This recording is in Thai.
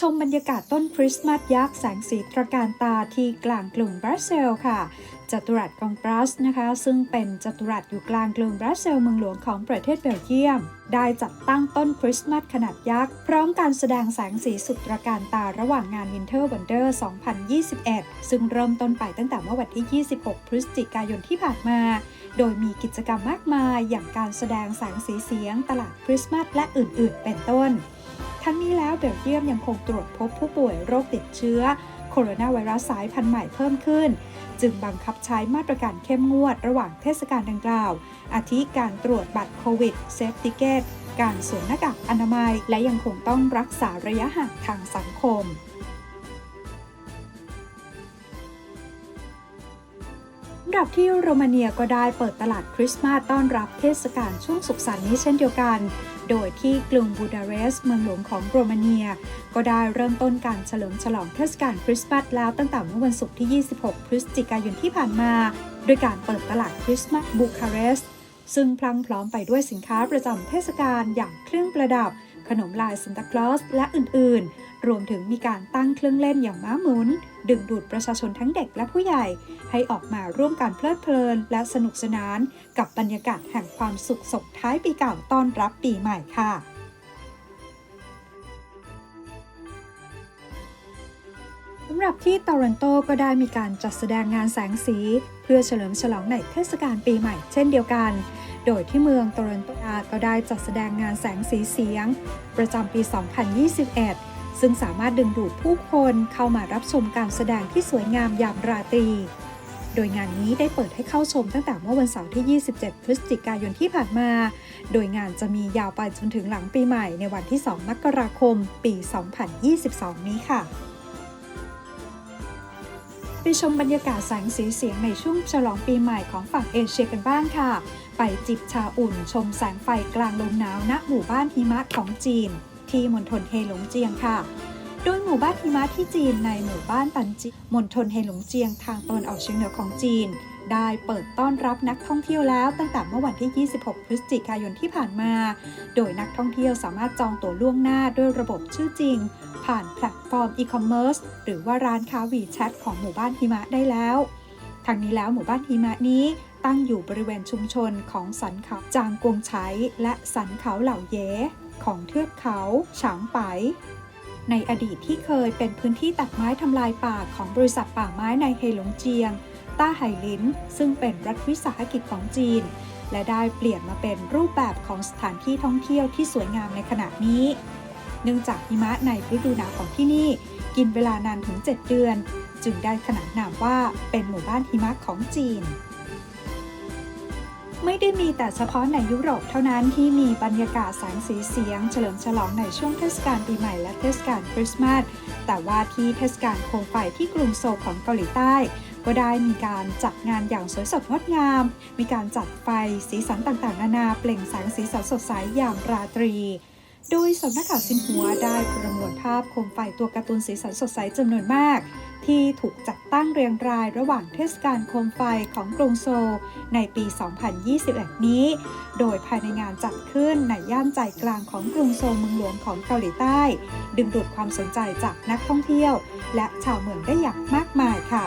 ชมบรรยากาศต้นคริสต์มาสยักษ์แสงสีตระการตาที่กลางกรุงบรัสเซลค่ะ จัตุรัสกองบรัสนะคะ ซึ่งเป็นจัตุรัสอยู่กลางกรุงบรัสเซลเมืองหลวงของประเทศเบลเยียม ได้จัดตั้งต้นคริสต์มาสขนาดยักษ์ พร้อมการแสดงแสงสีสุดตระการตาระหว่างงาน Winter Wonder 2021 ซึ่งเริ่มต้นไปตั้งแต่เมื่อวันที่ 26 พฤศจิกายนที่ผ่านมา โดยมีกิจกรรมมากมาย อย่างการแสดงแสงสีเสียง ตลาดคริสต์มาสและอื่น ๆ เป็นต้น ทั้งนี้แล้วเบลเยียมยังคงตรวจพบผู้ป่วยโรคติดเชื้อ โคโรนาไวรัสสายพันธุ์ใหม่เพิ่มขึ้น จึงบังคับใช้มาตรการเข้มงวดระหว่างเทศกาลดังกล่าว อาทิการตรวจบัตรโควิดเซฟติเกตการสวมหน้ากากอนามัย และยังคงต้องรักษาระยะห่างทางสังคม สำหรับที่โรมาเนียก็ได้เปิดตลาดคริสต์มาสต้อนรับเทศกาลช่วงสุขสันต์นี้เช่นเดียวกัน โดยที่กรุงบูดาเรสต์เมืองหลวงของโรมาเนีย ก็ได้เริ่มต้นการเฉลิมฉลองเทศกาลคริสต์มาสแล้วตั้งแต่เมื่อวันศุกร์ที่ 26 พฤศจิกายนที่ผ่านมา โดยการเปิดตลาดคริสต์มาสบูคาเรสต์ซึ่งพลังพร้อมไปด้วยสินค้าประจำเทศกาลอย่างเครื่องประดับ ขนมลายซันตาคลอสและอื่นๆ รวมถึงมีการตั้งเครื่องเล่นอย่างม้าหมุน ดึงดูดประชาชนทั้งเด็กและผู้ใหญ่ ให้ออกมาร่วมกันเพลิดเพลินและสนุกสนาน กับบรรยากาศแห่งความสุขส่งท้ายปีเก่าต้อนรับปีใหม่ค่ะสำหรับที่โตรอนโตก็ได้มีการจัดแสดงงานแสงสี เพื่อเฉลิมฉลองในเทศกาลปีใหม่เช่นเดียวกัน โดยที่เมืองโตรอนโตก็ได้จัดแสดงงานแสงสีเสียง ประจำปี 2021 ซึ่งสามารถดึงดูดผู้คนเข้ามารับชมการแสดงที่สวยงามยามราตรี โดยงานนี้ได้เปิดให้เข้าชมตั้งแต่เมื่อวันเสาร์ที่ 27 พฤศจิกายนที่ผ่านมา โดยงานจะมียาวไปจนถึงหลังปีใหม่ในวันที่ 2 มกราคม ปี 2022 นี้ค่ะไปชมบรรยากาศแสงสีเสียงในช่วงฉลองปีใหม่ของฝั่งเอเชียกันบ้างค่ะ ไปจิบชาอุ่นชมแสงไฟกลางลมหนาวณหมู่บ้านหิมะของจีน ที่มณฑลเฮหลงเจียงค่ะ โดยหมู่บ้านหิมะที่จีนในหมู่บ้านตันจิมณฑลเฮหลงเจียงทางตะวันออกเฉียงเหนือของจีน ได้เปิดต้อนรับนักท่องเที่ยวแล้วตั้งแต่เมื่อวันที่ 26 พฤศจิกายนที่ผ่านมา โดยนักท่องเที่ยวสามารถจองตั๋วล่วงหน้าด้วยระบบชื่อจริง ผ่านแพลตฟอร์มอีคอมเมิร์ซหรือว่าร้านค้าวีแชทของหมู่บ้านหิมะได้แล้วทางนี้แล้วหมู่บ้านหิมะนี้ ตั้งอยู่บริเวณชุมชนของสันเขาจางกวงไฉและสันเขาเหล่าเยของเทือกเขาฉางไป ในอดีตที่เคยเป็นพื้นที่ตัดไม้ทำลายป่าของบริษัทป่าไม้ในเฮหลงเจียง ต้าไห่ลินซึ่งเป็นรัฐวิสาหกิจของจีน และได้เปลี่ยนมาเป็นรูปแบบของสถานที่ท่องเที่ยวที่สวยงามในขณะนี้ เนื่องจากหิมะในฤดูหนาวของที่นี่ กินเวลานานถึง 7 เดือน จึงได้ขนานนามว่าเป็นหมู่บ้านหิมะของจีน ไม่ได้มีแต่เฉพาะในยุโรปเท่านั้นที่มีบรรยากาศแสงสีเสียง เฉลิมฉลองในช่วงเทศกาลปีใหม่และเทศกาลคริสต์มาส แต่ว่าที่เทศกาลโคมไฟที่กรุงโซลของเกาหลีใต้ ก็ได้มีการจัดงานอย่างสวยสดงดงาม มีการจัดไฟสีสันต่างๆ นานาเปล่งแสงสีสันสดใสอย่างราตรี โดยสำนักข่าวซินหัวได้ประมวลภาพโคมไฟตัวการ์ตูนสีสันสดใสจำนวนมาก ที่ถูกจัดตั้งเรียงรายระหว่างเทศกาลโคมไฟของกรุงโซลในปี 2021 นี้ โดยภายในงานจัดขึ้นในย่านใจกลางของกรุงโซลเมืองหลวงของเกาหลีใต้ ดึงดูดความสนใจจากนักท่องเที่ยว และชาวเมืองได้อย่างมากมายค่ะ